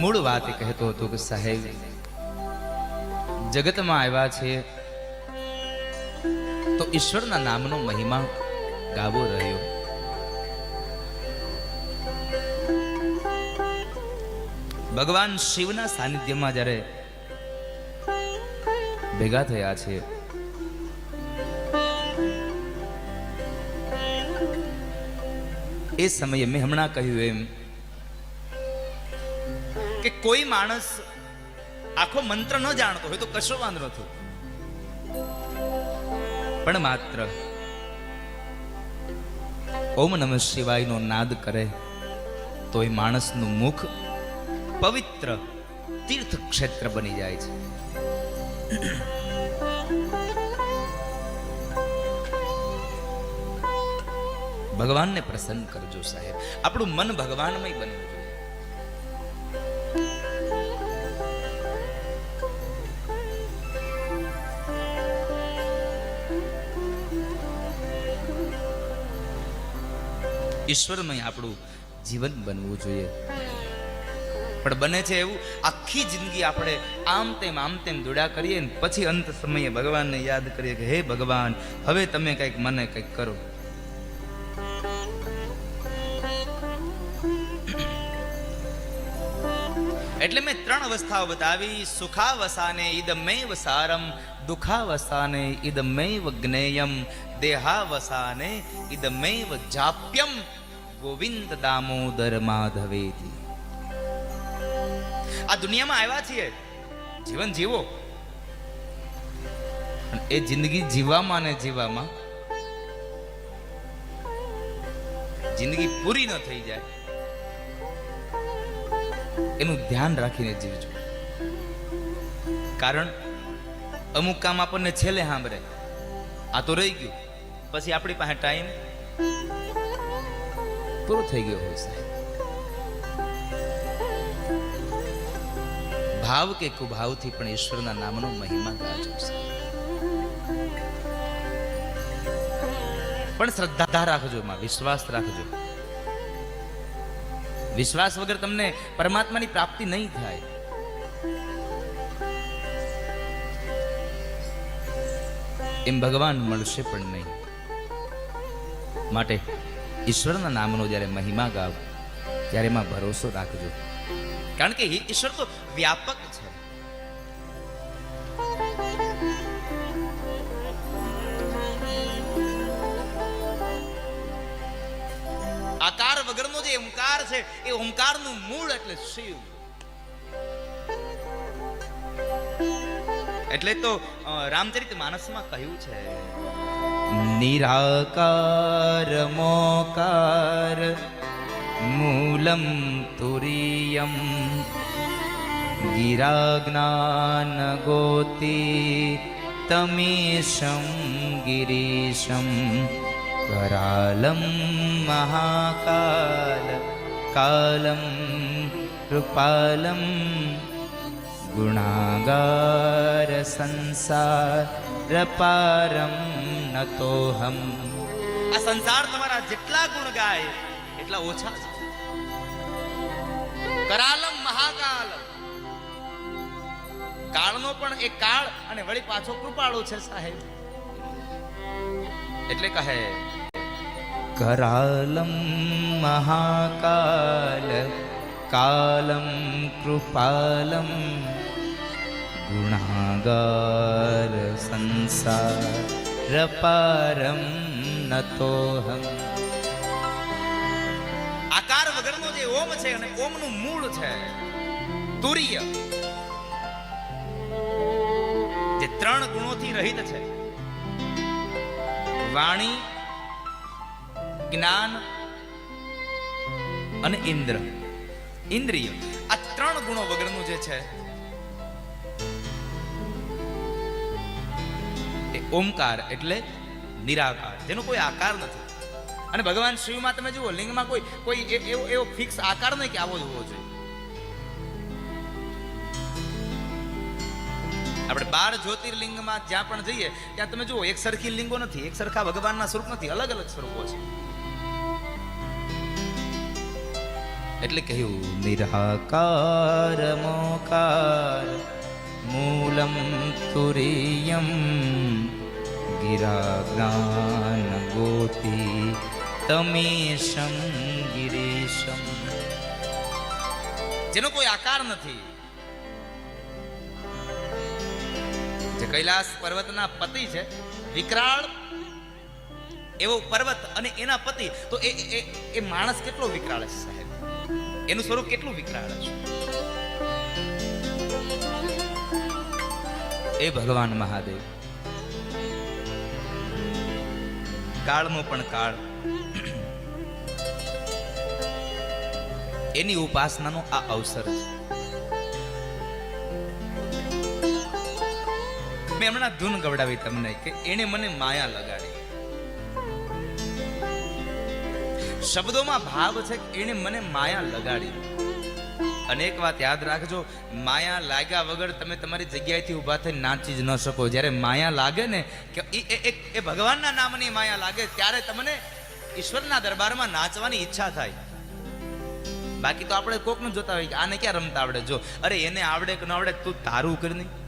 મૂળ વાત કહેતો હતો કે સાહેબ, જગતમાં આવ્યા છે તો ઈશ્વરના નામનો મહિમા ગાવો રહ્યો. ભગવાન શિવના સાનિધ્યમાં જ્યારે ભેગા થયા છે એ સમયે મેં હમણાં કહ્યું એમ કે કોઈ માણસ આખો મંત્ર ન જાણતો હોય તો કશો વાંધો નથી. પણ માત્ર ઓમ નમઃ શિવાયનો નાદ કરે તો એ માણસનું મુખ પવિત્ર તીર્થ ક્ષેત્ર બની જાય છે. ભગવાનને પ્રસન્ન કરજો સાહેબ. આપણું મન ભગવાનમય બનવું ઈશ્વરમય આપણું જીવન બનવું જોઈએ. પણ બને છે એવું, આખી જિંદગી આપણે આમ તેમ આમ તેમ દોડા કરીએ ને પછી અંત સમયે ભગવાનને યાદ કરીએ કે, હે ભગવાન, હવે તમે કંઈક મને કંઈક કરો. એટલે મેં ત્રણ અવસ્થાઓ બતાવી. સુખાવસાને ઇદમૈવ સારમ દુખાવસાને ઇદમૈવ જ્ઞેયમ દેહાવસાને ઇદમૈવ જાપ્યમ ગોવિંદ દામોદર માધવેથી આ દુનિયામાં આવ્યા છીએ. જીવન જીવો. એ જિંદગી જીવવામાં ને જીવવામાં જિંદગી પૂરી ન થઈ જાય. એનું ધ્યાન રાખીને જીવજો. કારણ અમુક કામ આપણને છેલ્લે સાંભળે. આ તો રહી ગયું. પછી આપણી પાસે ટાઈમ પૂરો થઈ ગયો હોય સાહેબ. ભાવ કે કુભાવથી પણ ઈશ્વરના નામનો મહિમા ગાજો પણ શ્રદ્ધા રાખજો, એમાં વિશ્વાસ રાખજો. વિશ્વાસ વગર તમને પરમાત્માની પ્રાપ્તિ નહીં થાય. એમ ભગવાન મળશે પણ નહીં. માટે ઈશ્વરના નામનો જ્યારે મહિમા ગાવ, ત્યારે એમાં ભરોસો રાખજો. કારણ કે ઈશ્વર તો વ્યાપક છે. આકાર વગરનો જે ઓમકાર છે, એ ઓમકારનું મૂળ એટલે શિવ. એટલે તો રામચરિત માનસમાં કહ્યું છે, નિરાકાર, મોકાર, મૂલમ તુરિયમ, ગિરાજ્ઞાન ગોતી તમીશમ ગિરીશમ. करालं महाकाल कालं कृपालं गुणागार સંસાર નતોહમ આ સંસાર તમારા જેટલા ગુણ ગાય એટલા ઓછા છે કરાલમ મહાકાલ કાળનો પણ એક કાળ અને વળી પાછો કૃપાળો છે સાહેબ એટલે કહે करालं महाकाल कालं कृपालं गुणागार संसारपारं नतोहम् આકાર વગરનો જે ઓમ છે અને ઓમનું મૂળ છે તુર્ય જે ત્રણ ગુણોથી રહિત છે વાણી જ્ઞાન અને ઇન્દ્ર. ઇન્દ્રિય. આ ત્રણ ગુણો વગરનું જે છે, એ ઓમકાર એટલે નિરાકાર. જેનો કોઈ આકાર નથી. અને ભગવાન શિવમાં તમે જુઓ, લિંગમાં કોઈ કોઈ એવો એવો ફિક્સ આકાર નહીં કે આવો જ હોવો જોઈએ. આપણે બાર જ્યોતિર્લિંગમાં જ્યાં પણ જઈએ, ત્યાં તમે જુઓ, એક સરખી લિંગો નથી, એક સરખા ભગવાનના સ્વરૂપ નથી અલગ અલગ સ્વરૂપો છે. એટલે કહ્યું નિરાકાર મોકાર. મૂલમ તુરીયમ ગિરા જ્ઞાન ગોતી તમેશમ ગિરીશમ. જેનો કોઈ આકાર નથી. જે કૈલાસ પર્વતના પતિ છે, વિકરાળ એવો પર્વત અને એના પતિ, તો એ- એ માણસ કેટલો વિકરાળ છે સાહેબ? એનું સ્વરૂપ કેટલું વિકરાળ છે એ ભગવાન મહાદેવ. કાળનો પણ કાળ. એની ઉપાસનાનો આ અવસર છે. મેં હમણાં ધૂન ગવડાવી તમને કે એને મને માયા લગાડી. શબ્દોમાં ભાવ છે કે એને મને માયા લગાડી. અને એક વાત યાદ રાખજો, માયા લાગ્યા વગર તમે તમારી જગ્યાએથી ઊભા થઈને નાચી જ ન શકો. જ્યારે માયા લાગે ને કે એ- એ ભગવાનના નામની માયા લાગે, ત્યારે તમને ઈશ્વરના દરબારમાં નાચવાની ઈચ્છા થાય. બાકી તો આપણે કોકનું જોતા હોય કે આને ક્યાં રમતા આવડે? જો, અરે એને આવડે કે ન આવડે તું તારું કર નહીં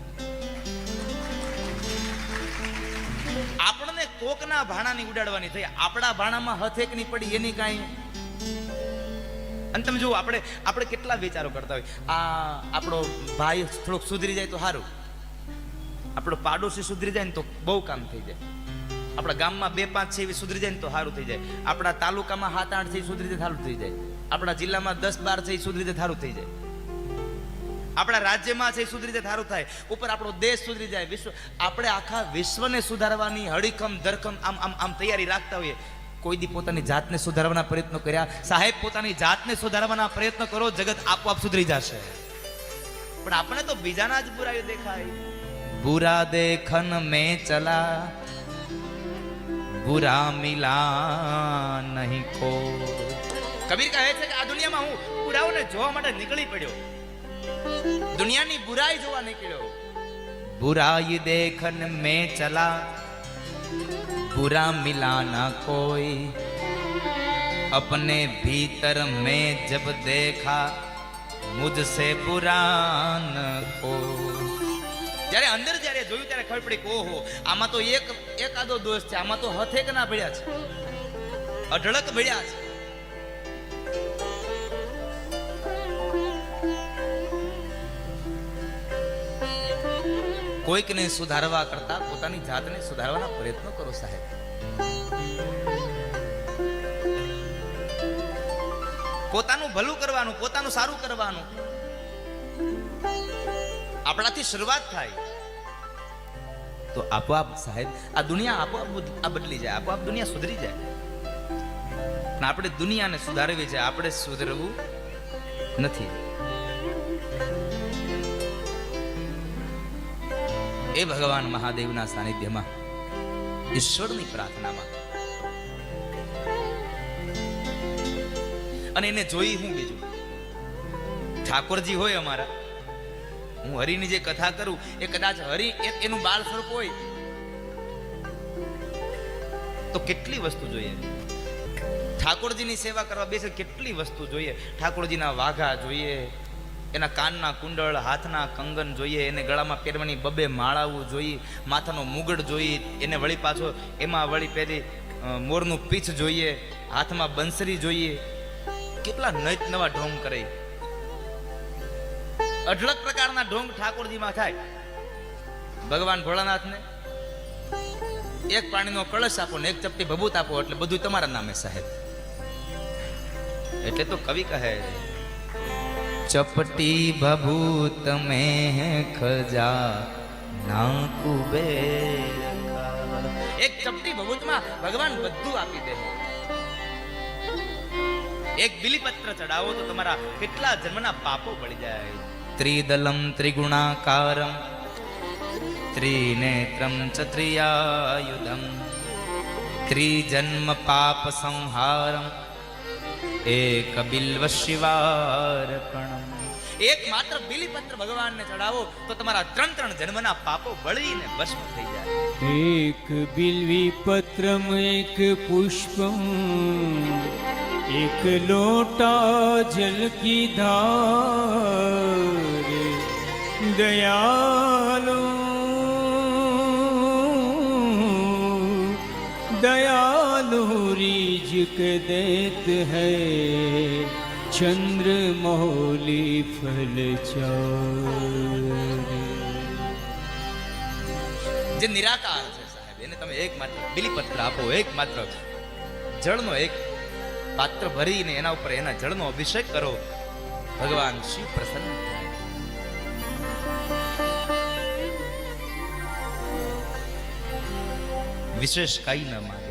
કોકના ભાણાની ઉડાડવાની થઈ. આપણા ભાણામાં હથેકની પડી, એની કાંઈ. અને તમે જુઓ, આપણે આપણે કેટલા વિચારો કરતા હોય. આ આપણો ભાઈ થોડોક સુધરી જાય તો સારું. આપણો પાડોશી સુધરી જાય ને તો બહુ કામ થઈ જાય. આપણા ગામમાં બે, પાંચ છે એવી સુધરી જાય ને તો સારું થઈ જાય. આપણા તાલુકામાં સાત, આઠ છે સુધરી જાય સારું થઈ જાય. આપણા જિલ્લામાં દસ, બાર છે એ સુધરી જાય સારું થઈ જાય. આપણા રાજ્યમાં છે એ સુધરી જાય સારું થાય. ઉપર આપણો દેશ સુધરી જાય, વિશ્વ આપણે આખા વિશ્વને સુધારવાની હડીખમ ધરખમ આમ આમ આમ તૈયારી રાખતા હોઈએ. કોઈ દી પોતાની જાતને સુધારવાના પ્રયત્નો કર્યા. સાહેબ, પોતાની જાતને સુધારવાના પ્રયત્નો કરો, જગત આપોઆપ સુધરી જશે. પણ આપણે તો બીજાના જ બુરાઈઓ દેખાય. બુરા દેખન મેં ચલા. બુરા મિલા નહીં કો કબીર કહે છે કે આ દુનિયામાં હું બુરાઓને જોવા માટે નીકળી પડ્યો. દુનિયાની બુરાઈ જોવા નીકળ્યો બુરાઈ દેખન મેં ચલા बुरा मिला ना कोई अपने भीतर में जब देखा मुझसे बुरा न कोई જ્યારે અંદર જ્યારે જોયું ત્યારે ખબર પડી કે ઓહો આમાં તો એક એકાદો દોષ છે આમાં તો હથેક ના ભળ્યા છે અઢળક ભળ્યા છે કોઈકને સુધારવા કરતા પોતાની જાતને સુધારવાના પ્રયત્નો કરો સાહેબ. પોતાનું ભલું કરવાનું, પોતાનું સારું કરવાનું. આપણાથી શરૂઆત થાય. તો આપોઆપ સાહેબ, આ દુનિયા આપોઆપ આ બદલી જાય, આપોઆપ દુનિયા સુધરી જાય. પણ આપણે દુનિયાને સુધારવી છે, આપણે સુધરવું નથી. એ ભગવાન મહાદેવના સાનિધ્યમાં ઈશ્વરની પ્રાર્થનામાં. અને એને જોઈ હું બીજું? ઠાકોરજી હોય અમારા. હું હરિની જે કથા કરું, એ કદાચ હરિ એનું બાળ સ્વરૂપ હોય. તો કેટલી વસ્તુ જોઈએ? ઠાકોરજીની સેવા કરવા બેસે, કેટલી વસ્તુ જોઈએ? ઠાકોરજીના વાઘા જોઈએ એના કાનના કુંડળ, હાથના કંગન જોઈએ, એને ગળામાં પહેરવાની બબે માળાઓ જોઈએ, માથાનો મુગડ જોઈએ, એને વળી પાછો એમાં વળી પહેરી મોરનું પીછ જોઈએ, હાથમાં બંસરી જોઈએ. કેટલા નત નવા ઢોંગ કરે. અઢળક પ્રકારના ઢોંગ ઠાકોરજીમાં થાય. ભગવાન ભોળાનાથને એક પાણીનો કળશ આપો ને એક ચપટી ભભૂત આપો એટલે બધું તમારા નામે સાહેબ. એટલે તો કવિ કહે ચપટી ભભૂત તમે ખજા ના કુબે એક ચપટી ભભૂતમાં ભગવાન બધું આપી દે. એક બિલીપત્ર ચડાવો તો તમારા કેટલા જન્મના પાપો પડી જાય ત્રિદલમ ત્રિગુણાકારમ ત્રિનેત્રમ ચ ત્રિયાયુધમ ત્રિજન્મ પાપ સંહારમ એક બિલ્વ શિવાર્પણમ એક માત્ર બિલીપત્ર ભગવાનને ચડાવો તો તમારા ત્રણ ત્રણ જન્મના પાપો બળીને ભસ્મ થઈ જાય. એક બિલ્વી પત્રમ એક પુષ્પમ એક લોટા જલ કી ધાર. દયા रीज के देत है चंद्र मौली फल चार જે નિરાકાર છે સાહેબ એને તમે એક માત્ર બિલીપત્ર આપો એક માત્ર જળનો એક પાત્ર ભરીને એના ઉપર એના જળનો અભિષેક કરો ભગવાન શિવ પ્રસન્ન થાય વિશેષ કઈ ન માગે